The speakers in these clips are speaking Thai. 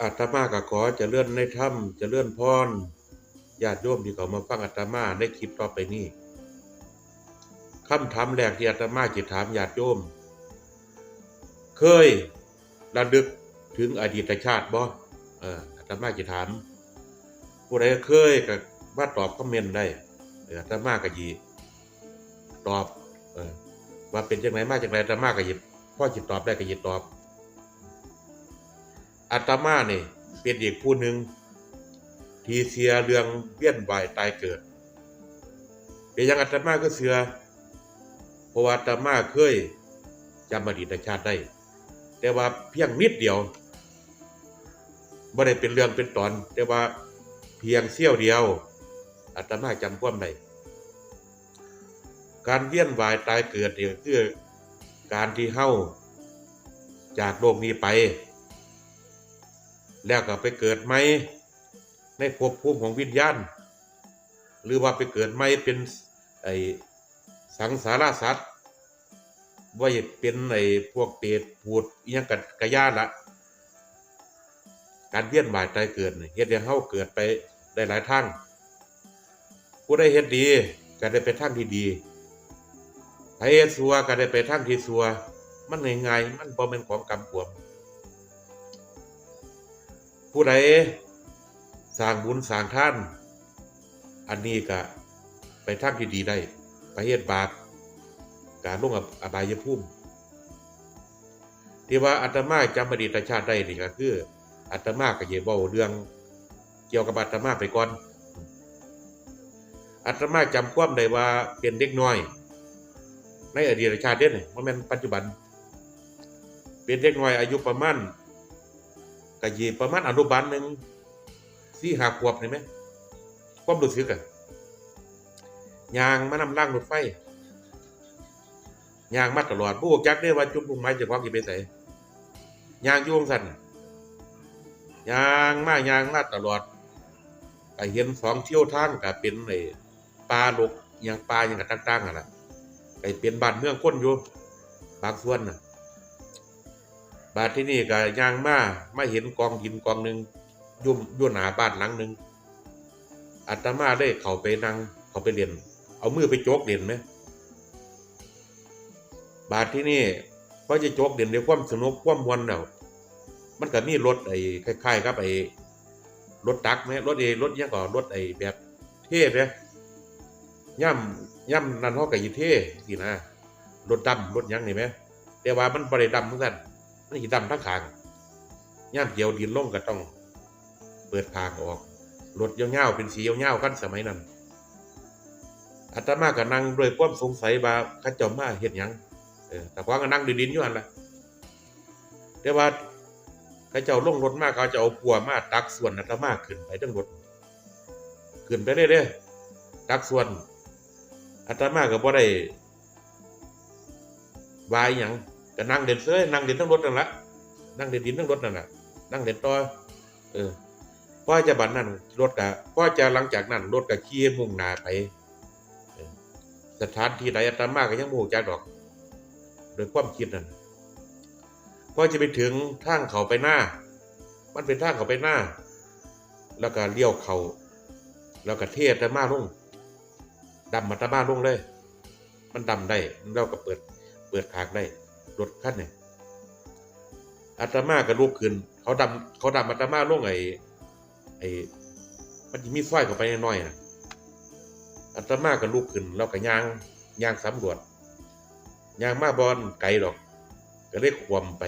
อาตมาก็ขอจะเลื่อนในถ้ำจะเลื่อนพรญาติโยมที่เขามาฟังอาตมาในคลิปต่อไปนี้คำถามแรกที่อาตมาจะถามญาติโยม เคยระลึกถึงอดีตชาติบ่เอออาตมาจะถาม ผู้ใดเคยก็มาตอบคอมเมนต์ได้อาตมาก็ยีตอบ เออว่าเป็นจังไหนมาจังไหนอาตมาก็หยิบพ่อจิตตอบได้ก็หยิบตอบ อาตมาเนี่ยเป็นอีกผู้หนึ่งที่เสียเรื่องเวียนว่ายตายเกิดเป็นอยังอาตมาก็เสือเพราะว่าอาตมาเคยจำอดีตชาติได้ แต่ว่าเพียงนิดเดียวไม่ได้เป็นเรื่องเป็นตอน แต่ว่าเพียงเสี้ยวเดียวอาตมาจำความได้การเวียนว่ายตายเกิดเนี่ยคือการที่เฮาจากโลกนี้ไป แล้วก็ไปเกิดใหม่ในภพภูมิของวิญญาณ หรือว่าไปเกิดใหม่เป็นไอสังสารสัตว์ว่าจะเป็นไอพวกเปรตพูดยังกับกระยาละการเวียนว่ายตายเกิดเนี่ยเฮ็ดให้เฮาเกิดไปได้หลายทางผู้ได้เฮ็ดดีก็ได้ไปทางที่ดีไผเฮ็ดซัวก็ได้ไปทางที่ซัวมันง่ายๆมันบ่แม่นของกรรมขวม ผู้ใดสร้างบุญสร้างท่าน อันนี้ก็ไปทางที่ดีได้ไปเฮ็ดบาปการลงอบอบายภูมิที่ว่าอาตมาจำอดีตชาติได้นี่ก็คืออาตมาก็จะเว้าเรื่องเกี่ยวกับอาตมาไปก่อนอาตมาจำความได้ว่าเป็นเด็กน้อย ในอดีตชาติเด้นี่บ่แม่นปัจจุบัน เป็นเด็กน้อยอายุประมาณ ก็ยีประมาณอนุบาลหนึ่งสี่หาขวบเห็นไหมความรู้สึกอะยางมานำล่างรถไฟยางมาตลอดผู้จักได้ว่าจุดมุ่งหมายจะความกี่ไปใส่ยางยวงสันยางมายางมาตลอดก็เห็นสองเที่ยวทางก็เป็นไอ้ปลาลกยางปลาอย่างกับต่างๆอะนะก็เป็นบ้านเมืองคนอยู่บางส่วนน่ะ บาดที่นี่ก็ย่างมาไมาเห็นกองหินกองหนึ่งยุ่มยุ่หนาบ้านหลังหนึ่งอาตมาได้เข้าไปนั่งเข้าไปเรียนเอามือไปโจกเรียนไหมบาดที่นี่พอจะโจกเรียนด้วยความสนุกความมวนแล้วมันก็มีรถไอ้คล้ายๆกับไอ้รถตักไหมรถเอรถเนี้ยก็รถไอ้แบบเท่ไหมย่ำย่ำนั่นเขากับยีเท่สินะรถดำรถยังนี่ไหมแต่ว่ามันบริดำเหมือนกัน มันสิดำทั้งขางย่ามเกี่ยวดินล่งก็ต้อง เปิดทางออกรถยาวๆเป็นสียาวๆกันสมัยนั้นอาตมาก็นั่งด้วยความสงสัยว่าข้าเจ้ามาเฮ็ดหยังเออแต่ว่าก็นั่งดินๆอยู่อันละแต่ว่าข้าเจ้าลงรถมาเขาจะเอาปัวมาตักส่วนอาตมาขึ้นไปทั้งรถขึ้นไปเรื่อยๆตักส่วนอาตมาก็บ่ได้วายหยัง ก็นั่งเด่นเซ้ยนั่งเด่นทั้งรถนั่นละนั่งเด่นดินทั้งรถนั่นแหละนั่งเด่นต่อเออพ่อจะบัดนั้นรถกะพ่อจะหลังจากนั้นรถกะขี่มุ่งหน้าไปสถานที่ใดอาตมาก็ยังบ่ใจักดอก โดยความคิดนั่นพ่อจะไปถึงทางเขาไปหน้า มันเป็นทางเขาไปหน้า แล้วก็เลี้ยวเขาแล้วก็เทอาตมาลงดำอาตมาลงเลย มันดำได้แล้วก็เปิดเปิดขากได้ รถคันเนี่ยอาตมาก็ลุกขึ้น เขาดำเขาดำอาตมาลงไอ้ไอ้มันจะมีสร้อยเข้าไปน้อยๆนะอาตมาก็ลุกขึ้นแล้วก็ย่างย่างสำรวจย่างมาบอลไกลดอก ก็เลยควมไป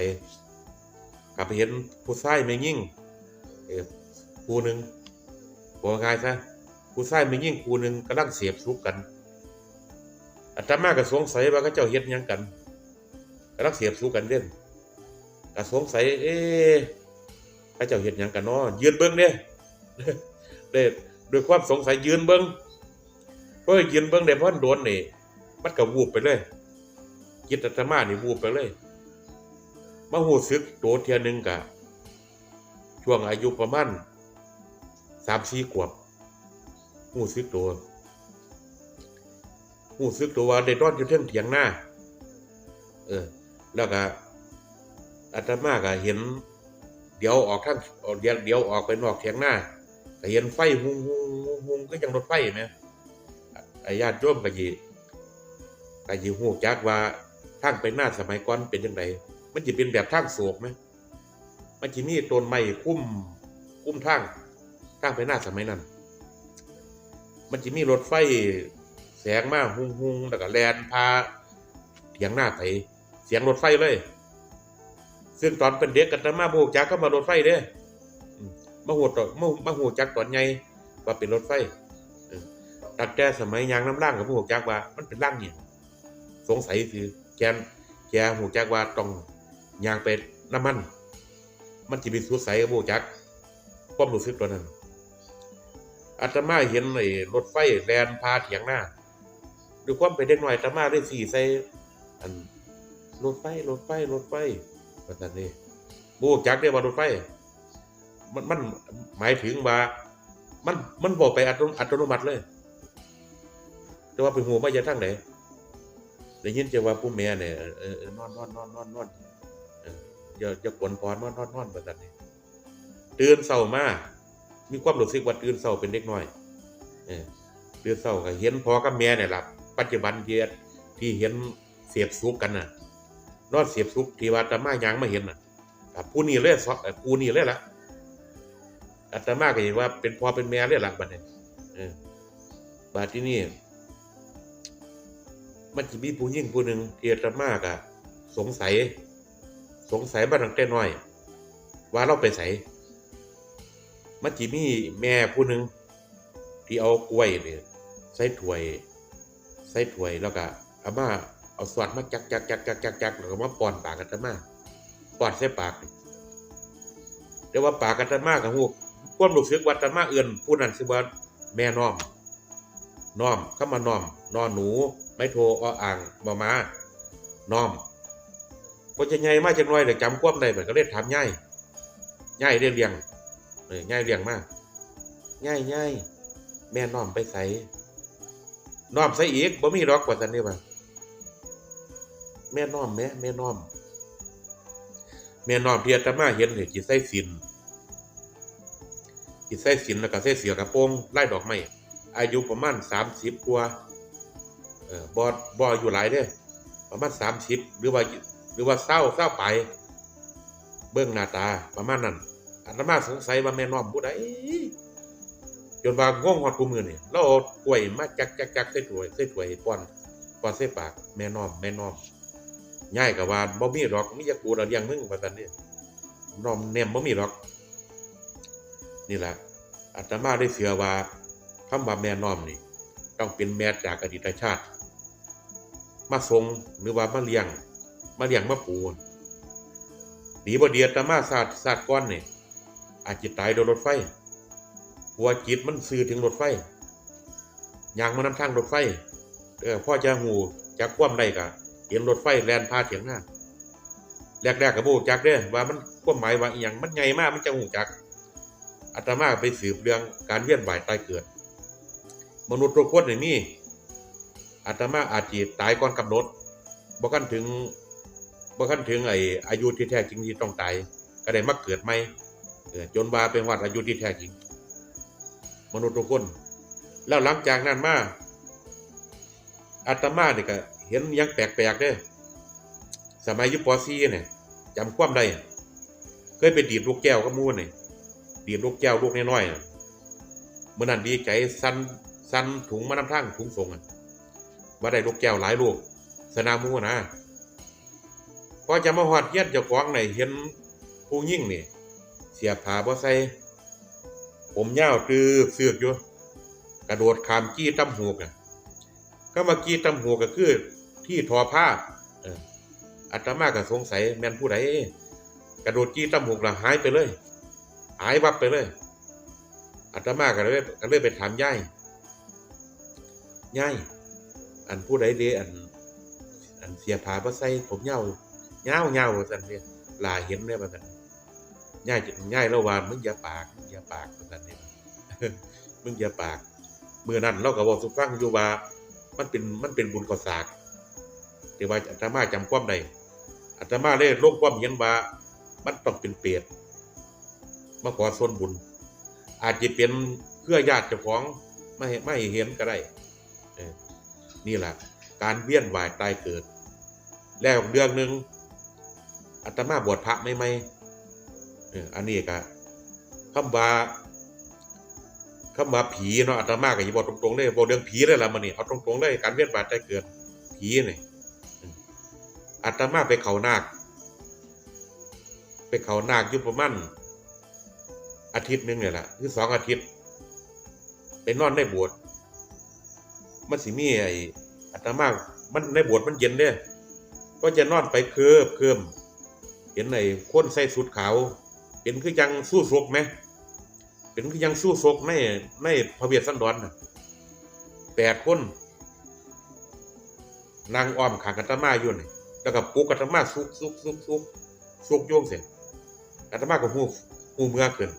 กลับไปเห็นผู้ชายไม่ยิ่งเออผู้หนึ่งบอกง่ายซะผู้ชายไม่ยิ่งผู้หนึ่งกำลังเสียบซุกกันอาตมาก็สงสัยว่าเขาเจ้าเฮ็ดยังกัน กำลังเสียบสู้กันเด่นก็สงสัยเอ๊ะเขาเจ้าเฮ็ดหยังกันเนาะยืนเบิ่งเด้เด้ด้วยความสงสัยยืนเบิ่งเพราะยืนเบิ่งได้เพราะโดนนี่มันก็วูบไปเลยจิตอาตมานี่วูบไปเลยมาหูซึกโตเทียหนึงกะช่วงอายุประมาณ3-4ขวบหูซึกตัวหูซึกตัวว่าได้นอนอยู่เทิงเถียงหน้า เออ แล้วก็อาตมาก็เห็น เดี๋ยวออกทางเดี๋ยวเดี๋ยวออกไปนอกเถียงหน้าก็เห็นไฟหุงหุงหุงหุงก็ยังรถไฟไหมอ้ญาติโยมก็ยีก็ยีหูจักว่าทางไปหน้าสมัยก่อนเป็นยังไงมันจะเป็นแบบทางโศกไหมมันจะมีต้นไม้คุ้มคุ้มทางทางไปหน้าสมัยนั้น มันจะมีรถไฟแสงมากหุงหุงแล้วก็แลนพาเถียงหน้าไป เสียงรถไฟเลย ซึ่งตอนเป็นเด็กกันมาบูจักก็มารถไฟเด้อมาหูตอมามาหูจักตอนไงว่าเป็นรถไฟตั้งแต่สมัยยางน้ำล่างกับหูจักว่า มันเป็นล่างเนี่ยสงสัยคือแกนแกหูจักว่าต้องยางเป็นน้ำมัน มันจะเป็นสุดใสกับหูจักความรู้สึกตัวนั้นอาตมาเห็นไอ้รถไฟแลนพาเถียงหน้าด้วยความเป็นเด็กหน่อยอาตมาได้สี่ใส่อัน รถไฟรถไฟรถไฟว่าซั่นนี่บูจักได้ว่ารถไฟมันมันหมายถึงว่า มันมันบอกไปอัตโนอัตโนมัติเลย แต่ว่าเป็นหัวมาจากทางไหนได้ยินจะว่าผู้แม่เนี่ยเออนอนนอนนอนนอนนอนเอออย่าอย่ากวนพรนอนนอนนอนว่าซั่นนี่ตื่นเช้ามามีความรู้สึกว่าตื่นเศร้าเป็นเด็กน้อยเออตื่นเศร้าก็เห็นพ่อกับแม่เนี่ยหล่ะปัจจุบันที่ที่เห็นเสียบซุกกันน่ะ นอนเสียบซุกที่ว่าอาตมายางมาเห็นน่ะผู้นี้เลยสอเอ่อผู้นี้เลยล่ะอาตมาก็เห็นว่า เป็นพ่อเป็นแม่เลยล่ะบัดนี้บาดที่นี่มันจะมีผู้หญิงผู้หนึ่งที่อาตมาก็สงสัย สงสัยมาตั้งแต่น้อย ว่าเราไปใส่มันจะมีแม่ผู้หนึ่งที่เอากล้วยเนี่ยใส่ถ้วย ใส่ถ้วยแล้วก็อามา เอาสวดมาจักจักจักจักจักจักแล้วก็มาป้อนปากกัตมาป้อนใส่ปากนี่แต่ว่าปากกัตะมากับหูความรู้สึกว่าตมาเอื่นผู้นั้นคือว่าแม่น้อมน้อมเข้ามาน้อมนอนหนู ไม่โทรออ่างมามาน้อมพอจะใหญ่มากจังน้อยแต่จำความได้เหมันก็เลยถามง่ายง่ายเรียงเรียงเออง่ายเรียงมากง่ายง่ายแม่น้อมไปใส่น้อมใส่อีกบ่มีดอกกว่าสันนี่บ่า แม่น้อมแม่แม่น้อม แม่น้อมที่อาตมาเห็นเนี่ยจิตใส่สินจิตใส่สินแล้วก็ใส่เสือกระโปรงไล่ดอกไม้อายุประมาณสามสิบกว่าเออบอบออยู่หลายเด้ประมาณสามสิบหรือว่าหรือว่าเศร้าเศร้าไป เบื้องหน้าตาประมาณนั้นอาตมาสงสัยว่าแม่น้อมผู้ใดจนว่างงฮอดกูมือนี่เรากล้วยมาจักจักจักใส่ถ้วยใส่ถ้วยให้ป้อนป้อนใส่ปากแม่น้อมแม่น้อม ง่ายกับว่าบ่มีหรอกมีจักกูเราเลี้ยงมึงว่าซั่นนี่น้อมแนมบ่มีหรอก นี่แหละอาตมาได้เสือว่าคำว่าแม่น้อมนี่ ต้องเป็นแม่จากอดีตชาติ มาทรงหรือว่ามาเลี้ยง มาเลี้ยงมาปูนดีบ่เดียดตมาศาสตร์ศาสตร์ก้อนนี่อาจจะตายโดนรถไฟหัวจิตมันสื่อถึงรถไฟยางมานนำทางรถไฟเออพ่อจะหูจักความใดกะ เห็นรถไฟแลนพาเถียงหน้าแรกๆกับโบจักเด้อว่ามันความหมายว่าอย่างมันใหญ่มากมันจะหูจักอาตมาไปสืบเรื่องการเวียนว่ายตายเกิด มนุษย์ทุกคนนี่มีอาตมาอาจจะตายก่อนกำหนดบ่กันถึงบ่ขั้นถึงไอ้อายุที่แท้จริงที่ต้องตายก็ได้มาเกิดใหม่เออจนว่าเป็นวัดอายุที่แท้จริง มนุษย์ทุกคน แล้วหลังจากนั้นมาอาตมาเนี่ยก็ เห็นยังแปลกๆเด้อสมัยยุปอซีเนี่ยจำความได้เคยไปดีดลูกแก้วกับมูนี่ดีดลูกแก้วลูกน้อยๆน่ะเมื่อนั้นดีใจสันสันถุงมานำทางถุงส่งอะว่าได้ลูกแก้วหลายลูกสนามมูนะพอจะมาหอดเย็ดเจ้าของไหนเห็นผู้ยิ่งนี่เสียผาบ่ใส่ผมยาวตือเสือกอยู่กระโดดขามกี้ตำหูกอะก็มากี้ตำหูกก็คือ ที่ทอผ้าอออาตมาก็สงสัยแมนผู้ใดกระโดดกี้ตำหกละหายไปเลย หายวับไปเลยอาตมาก็เลยก็เลยไปถามยายยายอันผู้ใดเดอัน อันเสียผ้าบ่ใส่ผมยาวเงาเงาว่าซั่นเนี่ยลาเห็นเนี่ยว่าซั่นง่ายง่ายแล้วว่ามึงอย่าปากอย่าปากว่าซั่นเนี่ยมึงอย่าปากเมื้อนั้นเราก็บอกสุฟังอยู่ว่ามันเป็นมันเป็นบุญก่อสาก แต่ว่าอาตมาจำความได้อาตมาเลยลงความเห็นว่า มันต้องเป็นเปรตมาขอส่วนบุญ อาจจะเป็นเพื่อญาติเจ้าของไม่ไม่เห็นก็ได้นี่แหละการเวียนว่ายตายเกิด แล้วเรื่องหนึ่งอาตมาบวชพระไม่ไม่อันนี้ก็คำว่าคำว่าผีเนาะอาตมาก็อย่าบอกตรงๆเลยบอกเรื่องผีเลยละมันนี่เอาตรงๆเลยการเวียนว่ายตายเกิด ผีนี่อืม อาตมาไปเขานาค ไปเขานาคยู่ประมาณอาทิตย์หนึ่งเนี่ยแหละคือสองอาทิตย์ ไปนอนในบสถ์มันสิมีไอ้อาตมามันในบสถ์มันเย็นเด้ก็จะนอนไปเคิบเคิมเห็นไอ้คนใส่สุดขาวเป็นคือยังสู้ซกไหมเป็นคือยังสู้ซกในในพระเวียสันดรนะแปดคนนางอ้อมขางอาตมาอยู่นี่ แล้วก็ปลุกอาตมาซุกซุกซุกซุกซุกโยงเสร็จอาตมาก็หูหูเมื่อเกิน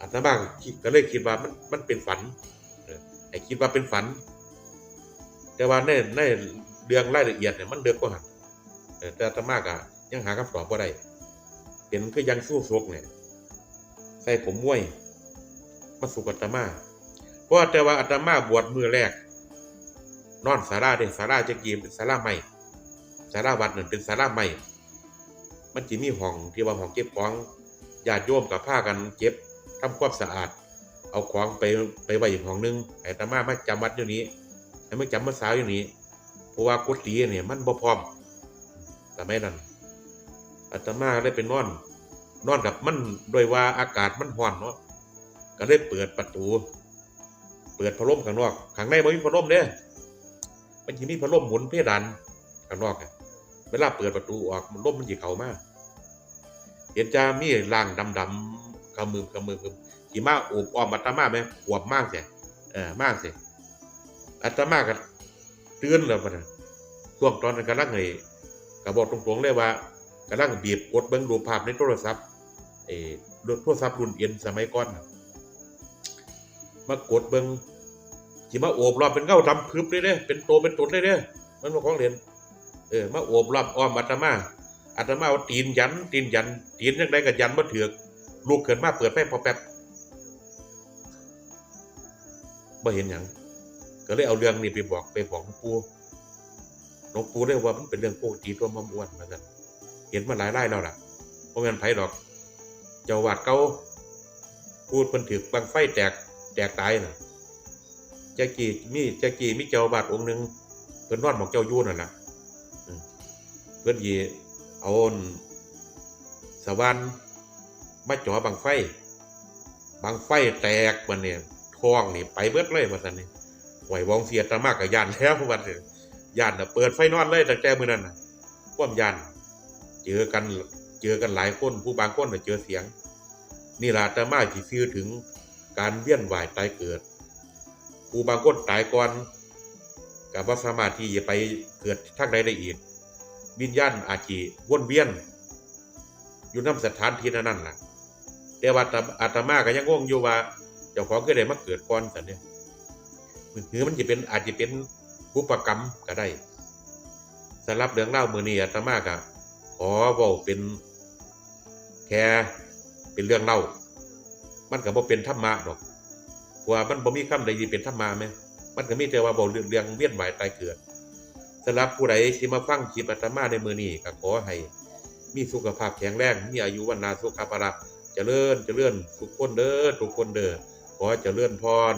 อาตมาก็คิดก็เลยคิดว่ามันมันเป็นฝันไอ้คิดว่าเป็นฝัน แต่ว่าในในเรื่องรายละเอียดเนี่ยมันเดือกกว่าหันแต่อาตมาก็ยังหาคำตอบบ่ได้เป็นคือยังสู้ซกเนี่ยใส่ผมมวย มาสุกอาตมาเพราะว่าแต่ว่าอาตมาบวชมือแรก นอนสาราเด้สาราจะกีเป็นสาราใหม่ สาราวัดนั่นเป็นสาราใหม่ มันจะมีห้องที่ว่าห้องเก็บของญาติโยมกับผ้ากันเก็บทำความสะอาด เอาของไปไปไว้อีกห้องหนึงไอ้ตามามาจำวัดอยู่นี้ไอ้มาจำมาสาวอยู่นี้เพราะว่ากุฏิเนี่ยมันบ่พร้อมแต่ไม่นั่นอาตมาได้ไปนอน นอนกับมันโดยว่าอากาศมันร้อนเนาะก็ได้เปิดประตู เปิดพัดลมข้างนอกข้างในไม่มีพัดลมเด้มันจะมีพัดลมหมุนเพดานข้างนอกอะ เวลาเปิดประตูออกมันลมมันจะเขามากเห็นจะมีร่างดำๆกำมือกำมือกำขี่มาโอบอ้อมอัตมาไหมขวบมากเสียเออมากเสียอัตมาก็ตื่นแล้วปะนช่วงตอนนั้นกำลังไงก็บอกตรงๆเลยว่ากำลังบีบกดเบิ้งดูภาพในโทรศัพท์เออโทรศัพท์รุ่นเอ็นสมัยก่อนมากดเบิ้งสิมาโอบรอบเป็นเงาดำพึบเลยเด้เป็นโตเป็นตนเลยเด้มันมาของเรียน เออมาโอบรอบอ้อมอาตมาอาตมาเอาตีนยัน ตีนยัน ตีนยังไงก็ยันมาเถือกลูกเกิดมาเปิดไฟพอแป๊บบ่เห็นหยังก็เลยเอาเรื่องนี้ไปบอกไปบอกหลวงปู่หลวงปู่ได้ว่ามันเป็นเรื่องปกติตัวมะม่วนมาสั่นเห็นมาหลายไรายแล้วล่ะเพราะงั้นไผดอก เจ้าวาดเก่าพูดเพิ่นถือบังไฟแตกแตกตายน่ะแจกกี้มีแจกกี้มีเจ้าบาทองค์หนึ่งเพิ่นนอนบอกเจ้ายู่นั่นน่ะ พิ่นยีเอาสวรรค์มาจ่อบังไฟ บังไฟแตกมันเนี่ยท้องนี่ไปเบิดเลยว่าซั่นนี่ไหววองเสียตามากกับยานแล้ววันนี้ยานน่ะเปิดไฟนอนเลยตั้งแต่มื้อนั้นน่ะความยานเจอกันเจอกันหลายคนผู้บางคนเน่ะเจอเสียง นี่ล่ะอามาสิซื้อถึงการเวียนว่ายตายเกิด ผู้บางคนตายก่อนกับว่าสามารถที่จะไปเกิดทางใดได้อีก วิญญาณอาจจะวนเวียน อยู่น้ำสถานที่นั้นล่ะ แต่ว่าอาตมาก็ยังงงอยู่ว่า เจ้าของก็ได้มาเกิดก่อนสันเนี่ยหรือมันจะเป็นอาจจะเป็นบุปกรรมก็ได้สำหรับเรื่องเล่ามือนี้อาตมาก็ขอเว่าเป็นแค่เป็นเรื่องเล่า มันก็บ่เป็นธรรมะดอกเพราะว่ามันบ่มีคำใดที่เป็นธรรมะแม่มันก็มีแต่ว่าบอกเรื่องเรื่องเวียนว่ายตายเกิด สำหรับผู้ใดที่มาฟังคลิปอาตมาในมือนี้ก็ขอให้ มีสุขภาพแข็งแรงมีอายุวันนาสุขภาพเจริญเจริญทุกคนเด้อทุกคนเด้อขอเจริญพร